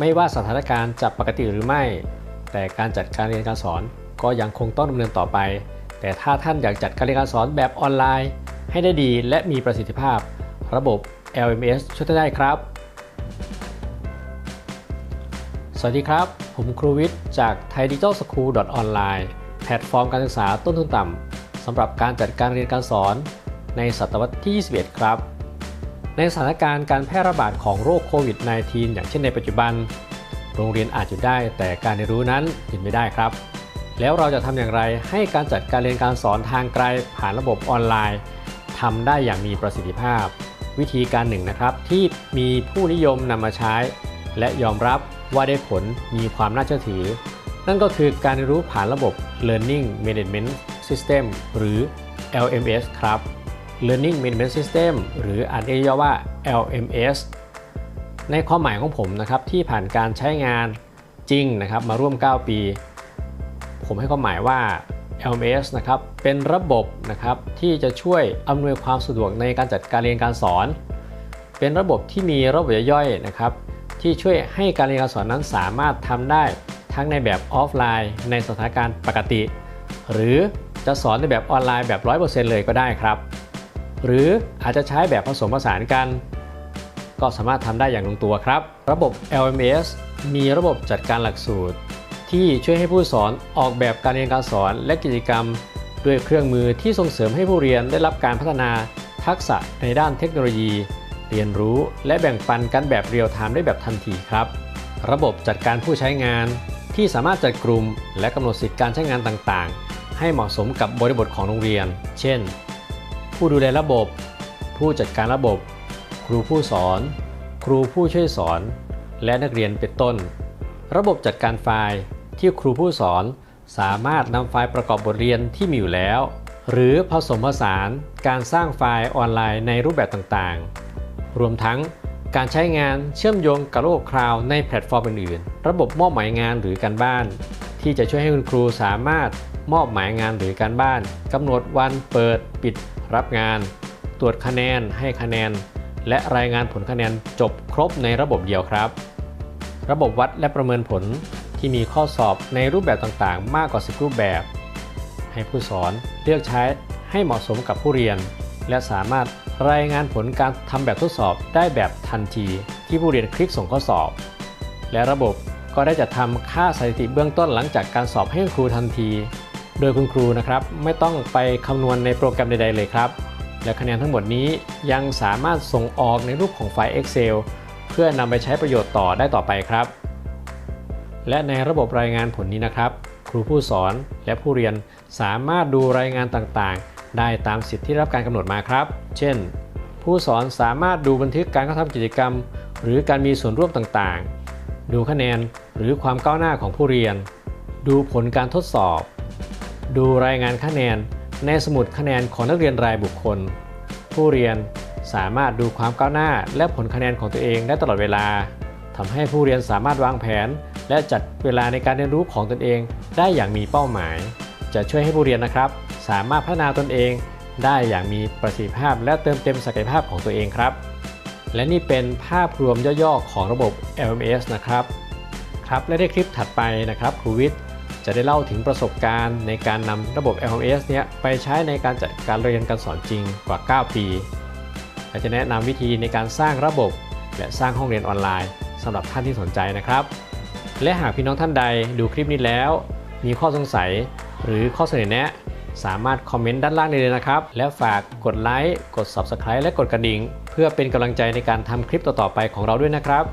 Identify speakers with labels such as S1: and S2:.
S1: ไม่ว่าสถานการณ์จะปกติหรือไม่ แต่การจัดการเรียนการสอนก็ยังคงต้องดำเนินต่อไป แต่ถ้าท่านอยากจัดการเรียนการสอนแบบออนไลน์ ให้ได้ดีและมีประสิทธิภาพ ระบบ LMS ช่วยได้ครับ สวัสดีครับ ผมครูวิทย์จาก Thai Digital School Online แพลตฟอร์มการศึกษาต้นทุนต่ำสำหรับการจัดการเรียนการสอนในศตวรรษที่ 21 ครับ ในสถานการณ์การแพร่ระบาดของโรคโควิด -19 อย่างเช่นในปัจจุบัน โรงเรียนอาจหยุดได้ แต่การเรียนรู้นั้นหยุดไม่ได้ครับ แล้วเราจะทำอย่างไรให้การจัดการเรียนการสอนทางไกลผ่านระบบออนไลน์ทำได้อย่างมีประสิทธิภาพ วิธีการหนึ่งนะครับ ที่มีผู้นิยมนำมาใช้ และยอมรับว่าได้ผลมีความน่าเชื่อถือ นั่นก็คือการเรียนรู้ผ่านระบบ Learning Management System หรือ LMS ครับ Learning Management System หรืออ่านย่อว่า LMS ในความหมายของผมนะครับที่ผ่านการใช้งานจริงนะครับมาร่วม 9 ปี ผมให้ความหมายว่า LMS นะครับเป็นระบบนะครับที่จะช่วยอำนวยความสะดวกในการจัดการเรียนการสอน เป็นระบบที่มีระบบย่อยๆนะครับที่ช่วยให้การเรียนการสอนนั้นสามารถทำได้ทั้งในแบบออฟไลน์ในสถานการณ์ปกติ หรือจะสอนในแบบออนไลน์แบบ 100%เลยก็ได้ครับ หรืออาจจะใช้แบบผสมผสานกัน ก็สามารถทำได้อย่างลงตัวครับ ระบบ LMS มีระบบจัดการหลักสูตร ที่ช่วยให้ผู้สอนออกแบบการเรียนการสอนและกิจกรรม ด้วยเครื่องมือที่ส่งเสริมให้ผู้เรียนได้รับการพัฒนาทักษะในด้านเทคโนโลยี เรียนรู้และแบ่งปันกันแบบเรียลไทม์ได้แบบทันทีครับ ระบบจัดการผู้ใช้งานที่สามารถจัดกลุ่มและกำหนดสิทธิการใช้งานต่างๆ ให้เหมาะสมกับบริบทของโรงเรียน เช่น ผู้ดูแลระบบ ผู้จัดการระบบ ครูผู้สอน ครูผู้ช่วยสอน และนักเรียนเป็นต้น ระบบจัดการไฟล์ที่ครูผู้สอนสามารถนำไฟล์ประกอบบทเรียนที่มีอยู่แล้ว หรือผสมผสานการสร้างไฟล์ออนไลน์ในรูปแบบต่างๆ รวมทั้งการใช้งานเชื่อมโยงกับระบบคลาวด์ในแพลตฟอร์มอื่นๆ ระบบมอบหมายงานหรือการบ้าน ที่จะช่วยให้คุณครูสามารถมอบหมายงานหรือการบ้านกำหนดวันเปิดปิด รับงาน ตรวจคะแนนให้คะแนน และรายงานผลคะแนนจบครบในระบบเดียวครับ ระบบวัดและประเมินผลที่มีข้อสอบในรูปแบบต่างๆ มากกว่า 10 รูปแบบ ให้ผู้สอนเลือกใช้ให้เหมาะสมกับผู้เรียน และสามารถรายงานผลการทำแบบทดสอบได้แบบทันทีที่ผู้เรียนคลิกส่งข้อสอบ และระบบก็ได้จัดทำค่าสถิติเบื้องต้นหลังจากการสอบให้คุณครูทันที โดยคุณครูนะครับไม่ต้องไปคำนวณในโปรแกรมใด ๆ เลยครับ และคะแนนทั้งหมดนี้ยังสามารถส่งออกในรูปของไฟล์ Excel เพื่อนำไปใช้ประโยชน์ต่อได้ต่อไปครับ และในระบบรายงานผลนี้นะครับ ครูผู้สอนและผู้เรียนสามารถดูรายงานต่างๆ ได้ตามสิทธิที่รับการกำหนดมาครับ เช่น ผู้สอนสามารถดูบันทึกการเข้าทำกิจกรรม หรือการมีส่วนร่วมต่างๆ ดูคะแนนหรือความก้าวหน้าของผู้เรียน ดูผลการทดสอบ ดูรายงานคะแนนในสมุดคะแนนของนักเรียนรายบุคคล ผู้เรียนสามารถดูความก้าวหน้าและผลคะแนนของตัวเองได้ตลอดเวลาทำให้ผู้เรียนสามารถวางแผน และจัดเวลาในการเรียนรู้ของตนเองได้อย่างมีเป้าหมาย จะช่วยให้ผู้เรียนนะครับ สามารถพัฒนาตนเอง ได้อย่างมีประสิทธิภาพ และเติมเต็มศักยภาพของตัวเองครับ และนี่เป็นภาพรวมย่อๆของระบบ LMS นะครับครับและในคลิปถัดไปนะครับครูวิทย์ จะได้เล่าถึงประสบการณ์ในการนำระบบ LMS เนี้ยไปใช้ในการจัดการเรียนการสอนจริงกว่า 9 ปีและจะแนะนำวิธีในการสร้างระบบ และสร้างห้องเรียนออนไลน์สำหรับท่านที่สนใจนะครับ และหากพี่น้องท่านใดดูคลิปนี้แล้ว มีข้อสงสัยหรือข้อเสนอแนะ สามารถคอมเมนต์ด้านล่างได้เลยนะครับ และฝากกดไลค์กด Subscribe และกดกระดิ่ง เพื่อเป็นกำลังใจในการทำคลิปต่อๆไปของเราด้วยนะครับ